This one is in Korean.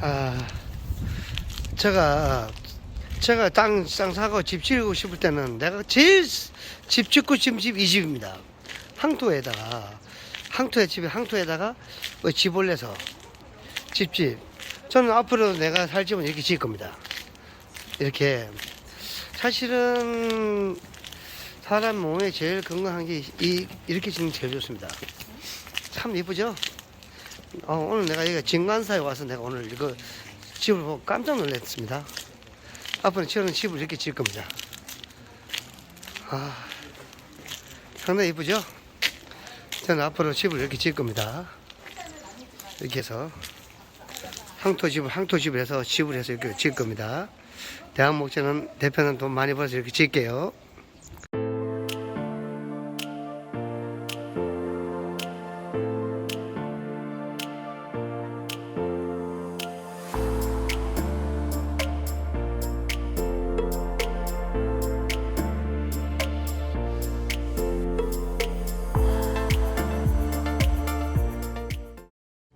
아, 제가 제가 땅, 땅 사고 집 지으고 싶을 때는 내가 제일 집 짓고 싶은 집이 집입니다. 항토에다가 항토에 집에 항토에다가 뭐집 올려서 집집. 저는 앞으로 내가 살 집은 이렇게 지을 겁니다. 이렇게 사실은 사람 몸에 제일 건강한 게 이, 이렇게 짓는 게 제일 좋습니다. 참 이쁘죠? 어, 오늘 내가 여기 진관사에 와서 내가 오늘 이거 집을 보고 깜짝 놀랐습니다. 앞으로 저는 집을 이렇게 지을 겁니다. 아, 상당히 이쁘죠? 저는 앞으로 집을 이렇게 지을 겁니다. 이렇게 해서 항토집을 항토집을 해서 집을 해서 이렇게 지을 겁니다. 목적은 대표는 돈 많이 벌어서 이렇게 지을게요.